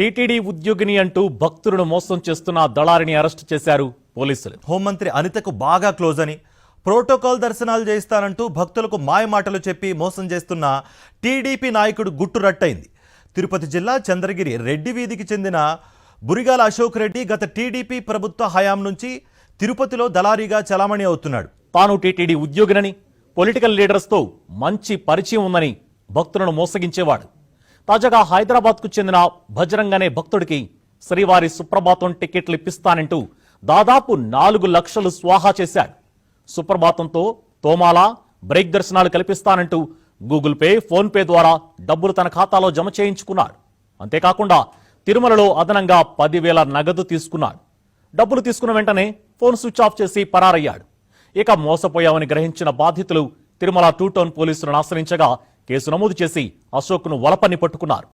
TTD ఉద్యోగిని అంటూ భక్తులను మోసం చేస్తున్న దళారిని అరెస్టు చేశారు పోలీసులు. హోంమంత్రి అనితకు బాగా క్లోజ్ అని ప్రోటోకాల్ దర్శనాలు చేయిస్తానంటూ భక్తులకు మాయమాటలు చెప్పి మోసం చేస్తున్న టీడీపీ నాయకుడు గుట్టు రట్టయింది. తిరుపతి జిల్లా చంద్రగిరి రెడ్డి వీధికి చెందిన బురిగాల అశోక్ రెడ్డి గత టీడీపీ ప్రభుత్వ హయాం నుంచి తిరుపతిలో దళారీగా చలామణి అవుతున్నాడు. తాను టీటీడీ ఉద్యోగినని పొలిటికల్ లీడర్స్తో మంచి పరిచయం ఉందని భక్తులను మోసగించేవాడు. తాజాగా హైదరాబాద్కు చెందిన భజరంగ్ అనే భక్తుడికి శ్రీవారి సుప్రభాతం టికెట్లు ఇప్పిస్తానంటూ దాదాపు నాలుగు లక్షలు స్వాహా చేశాడు. సుప్రభాతంతో తోమాల బ్రేక్ దర్శనాలు కల్పిస్తానంటూ గూగుల్ పే ఫోన్ పే ద్వారా డబ్బులు తన ఖాతాలో జమ చేయించుకున్నాడు. అంతేకాకుండా తిరుమలలో అదనంగా పదివేల నగదు తీసుకున్నాడు. డబ్బులు తీసుకున్న వెంటనే ఫోన్ స్విచ్ ఆఫ్ చేసి పరారయ్యాడు. ఇక మోసపోయామని గ్రహించిన బాధితులు తిరుమల టూ టౌన్ పోలీసులను ఆశ్రయించగా కేసు నమోదు చేసి అశోక్ను వలపన్ని పట్టుకున్నారు.